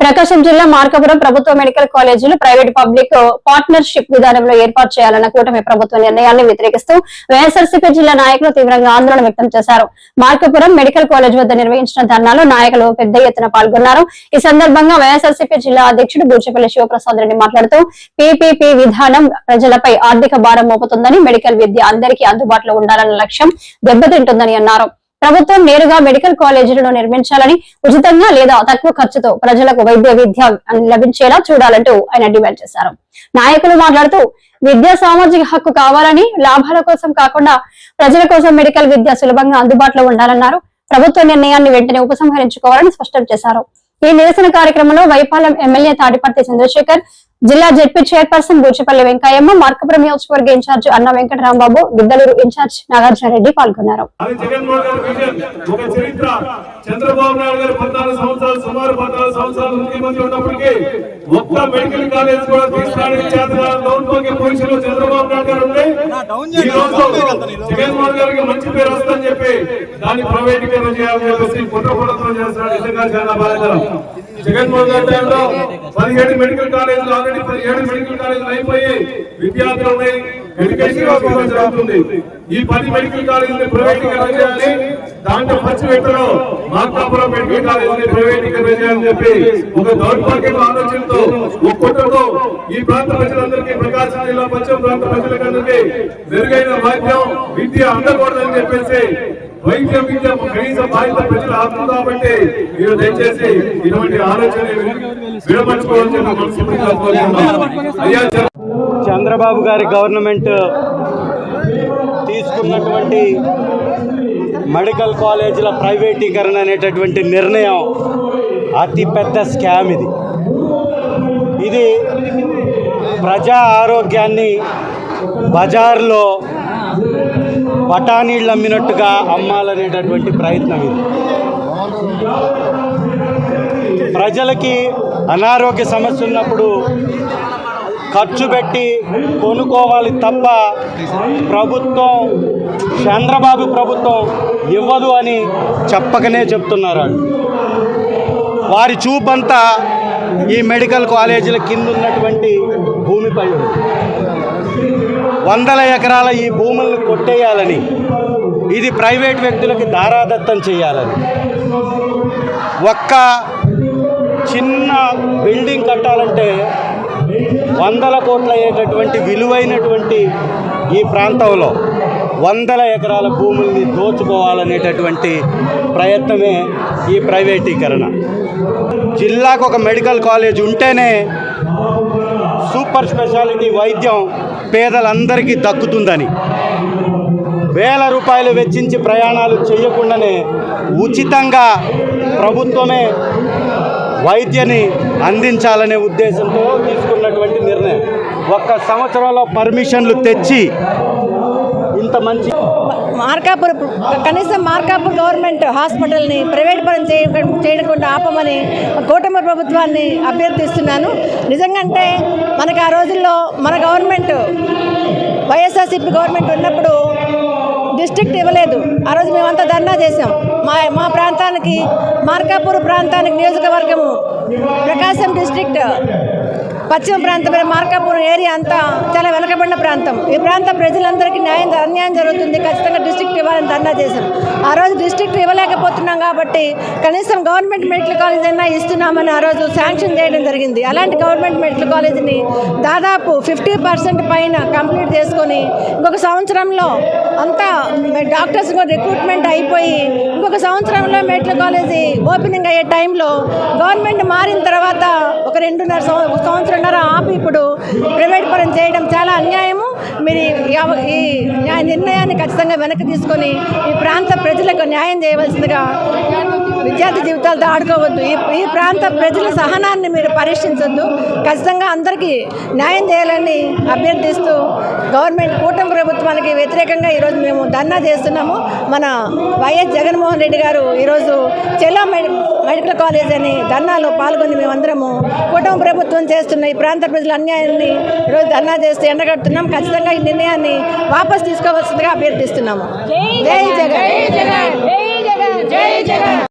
ప్రకాశం జిల్లా మార్కాపురం ప్రభుత్వ మెడికల్ కాలేజీలు ప్రైవేట్ పబ్లిక్ పార్ట్నర్షిప్ విధానంలో ఏర్పాటు చేయాలన్న కూటమి ప్రభుత్వ నిర్ణయాన్ని వ్యతిరేకిస్తూ వైఎస్ఆర్సీపీ జిల్లా నాయకులు తీవ్రంగా ఆందోళన వ్యక్తం చేశారు. మార్కాపురం మెడికల్ కాలేజ్ వద్ద నిర్వహించిన ధర్నాలో నాయకులు పెద్ద ఎత్తున పాల్గొన్నారు. ఈ సందర్భంగా వైఎస్ఆర్సీపీ జిల్లా అధ్యక్షుడు బూచపల్లి శివప్రసాద్ రెడ్డి మాట్లాడుతూ పీపీపీ విధానం ప్రజలపై ఆర్థిక భారం మోపుతుందని మెడికల్ విద్య అందరికీ అందుబాటులో ఉండాలన్న లక్ష్యం దెబ్బతింటుందని అన్నారు. ప్రభుత్వం నేరుగా మెడికల్ కాలేజీలను నిర్మించాలని ఉచితంగా లేదా తక్కువ ఖర్చుతో ప్రజలకు వైద్య విద్య లభించేలా చూడాలంటూ ఆయన డిమాండ్ చేశారు. నాయకులు మాట్లాడుతూ విద్యా సామాజిక హక్కు కావాలని లాభాల కోసం కాకుండా ప్రజల కోసం మెడికల్ విద్య సులభంగా అందుబాటులో ఉండాలన్నారు. ప్రభుత్వ నిర్ణయాన్ని వెంటనే ఉపసంహరించుకోవాలని స్పష్టం చేశారు. ఈ నిరసన కార్యక్రమంలో వైపాలెం ఎమ్మెల్యే తాడిపర్తి చంద్రశేఖర్ జిల్లా జడ్పీ చైర్పర్సన్ బూచిపల్లి వెంకయ్యమ్మ మార్కపురం నియోజకవర్గ in charge Anna Venkatarambabu Giddalur in charge Nagarjuna Reddy పాల్గొన్నారు చంద్రబాబు నాయుడు గారు పద్నాలుగు సంవత్సరాలు సుమారు పద్నాలుగు సంవత్సరాలు ముఖ్యమంత్రి ఉన్నప్పటికీ ఒక్క మెడికల్ కాలేజ్ కూడా తీసుకురావడానికి చంద్రబాబు నాయుడు గారు ఈ రోజు జగన్మోహన్ గారికి మంచి పేరు వస్తుందని చెప్పి దాన్ని ప్రైవేటీకరణ చేయాలని చెప్పేసి కుట్రపడతం చేస్తున్నాడు నిజంగా చాలా బాధాకరం జగన్మోహన్ గారి టైంలో పదిహేడు మెడికల్ కాలేజీలు ఆల్రెడీ మెడికల్ కాలేజీలు అయిపోయి విద్యార్థులు ఉన్నాయి. ఎడ్యుకేషన్ ఆఫీసర్ జరుగుతుంది. ఈ పది మెడికల్ కాలేజీని ప్రైవేటీకరణ చేయాలి. దాంట్లో ఖర్చు పెట్టడం మార్కాపురం మెడికల్ కాలేజీని ప్రైవేటీకరణ చేయాలని చెప్పి ఒక దౌర్భాగ్యం ఆలోచనతో ఈ ప్రాంత ప్రజలందరికీ జిల్లా పశ్చిమ ప్రాంత ప్రజలందరికీ మెరుగైన వైద్యం విద్య అందకూడదని చెప్పేసి వైద్యం విద్య కనీస బాధ్యత ప్రజలు హక్కు కాబట్టి మీరు దయచేసి ఇటువంటి ఆలోచన విడమర్చుకోవాలని చెప్పి చంద్రబాబు గారి గవర్నమెంట్ తీసుకున్నటువంటి మెడికల్ కాలేజీల ప్రైవేటీకరణ అనేటటువంటి నిర్ణయం అతిపెద్ద స్కామ్ ఇది. ఇది ప్రజా ఆరోగ్యాన్ని బజార్లో బఠానీళ్ళు అమ్మినట్టుగా అమ్మాలనేటటువంటి ప్రయత్నం ఇది. ప్రజలకి అనారోగ్య సమస్య ఉన్నప్పుడు ఖర్చు పెట్టి కొనుక్కోవాలి తప్ప ప్రభుత్వం చంద్రబాబు ప్రభుత్వం ఇవ్వదు అని చెప్పకనే చెప్తున్నారు వారి చూపంతా ఈ మెడికల్ కాలేజీల కింద ఉన్నటువంటి భూమిపై వందల ఎకరాల ఈ భూములను కొట్టేయాలని ఇది ప్రైవేట్ వ్యక్తులకి దారాదత్తం చేయాలని. ఒక్క చిన్న బిల్డింగ్ కట్టాలంటే వందల కోట్ల అయ్యేటటువంటి విలువైనటువంటి ఈ ప్రాంతంలో వందల ఎకరాల భూముల్ని దోచుకోవాలనేటటువంటి ప్రయత్నమే ఈ ప్రైవేటీకరణ. జిల్లాకు ఒక మెడికల్ కాలేజ్ ఉంటేనే సూపర్ స్పెషాలిటీ వైద్యం పేదలందరికీ దక్కుతుందని. వేల రూపాయలు వెచ్చించి ప్రయాణాలు చేయకుండానే ఉచితంగా ప్రభుత్వమే వైద్యని అందించాలనే ఉద్దేశంతో తీసుకున్నటువంటి నిర్ణయం. ఒక్క సంవత్సరంలో పర్మిషన్లు తెచ్చి ఇంత మంచి మార్కాపూర్ కనీసం మార్కాపూర్ గవర్నమెంట్ హాస్పిటల్ని ప్రైవేట్ పరం చేయకుండా చేయకుండా ఆపమని కూటమి ప్రభుత్వాన్ని అభ్యర్థిస్తున్నాను. నిజంగా అంటే ఆ రోజుల్లో మన గవర్నమెంట్ వైఎస్ఆర్సీపీ గవర్నమెంట్ ఉన్నప్పుడు డిస్ట్రిక్ట్ ఇవ్వలేదు. ఆ రోజు మేమంతా ధర్నా చేసాం మా మా ప్రాంతానికి మార్కాపూర్ ప్రాంతానికి నియోజకవర్గము ప్రకాశం డిస్ట్రిక్ట్ పశ్చిమ ప్రాంతమైన మార్కాపురం ఏరియా అంతా చాలా వెనక ప్రాంతం. ఈ ప్రాంత ప్రజలందరికీ న్యాయం అన్యాయం జరుగుతుంది. ఖచ్చితంగా డిస్ట్రిక్ట్ ఇవ్వాలని ధర్నా చేశాం. ఆ రోజు డిస్ట్రిక్ట్ ఇవ్వలేకపోతున్నాం కాబట్టి కనీసం గవర్నమెంట్ మెడికల్ కాలేజ్ అయినా ఇస్తున్నామని ఆ రోజు శాంక్షన్ చేయడం జరిగింది. అలాంటి గవర్నమెంట్ మెడికల్ కాలేజీని దాదాపు ఫిఫ్టీ పర్సెంట్ పైన కంప్లీట్ చేసుకొని ఇంకొక సంవత్సరంలో అంతా డాక్టర్స్ కూడా రిక్రూట్మెంట్ అయిపోయి ఇంకొక సంవత్సరంలో మెడికల్ కాలేజీ ఓపెనింగ్ అయ్యే టైంలో గవర్నమెంట్ మారిన తర్వాత ఒక రెండున్నర సంవ- సంవత్సరంన్నర ఆపి ఇప్పుడు ప్రైవేట్ పరం చేయడం చాలా అన్యాయము. మీరు ఈ న్యాయ నిర్ణయాన్ని ఖచ్చితంగా వెనక్కి తీసుకొని ఈ ప్రాంత ప్రజలకు న్యాయం చేయవలసిందిగా విద్యార్థి జీవితాలతో ఆడుకోవద్దు ఈ ఈ ప్రాంత ప్రజల సహనాన్ని మీరు పరీక్షించొద్దు. ఖచ్చితంగా అందరికీ న్యాయం చేయాలని అభ్యర్థిస్తూ గవర్నమెంట్ కూటమి ప్రభుత్వానికి వ్యతిరేకంగా ఈరోజు మేము ధర్నా చేస్తున్నాము. మన వైఎస్ జగన్మోహన్ రెడ్డి గారు ఈరోజు చెల్లా మెడి మెడికల్ కాలేజ్ అని ధర్నాలో పాల్గొని మేమందరము కూటమి ప్రభుత్వం చేస్తున్న ఈ ప్రాంత ప్రజల అన్యాయాన్ని ఈరోజు ధర్నా చేస్తూ ఎండగడుతున్నాం. ఖచ్చితంగా ఈ నిర్ణయాన్ని వాపస్ తీసుకోవాల్సిందిగా అభ్యర్థిస్తున్నాము. జై జగన్.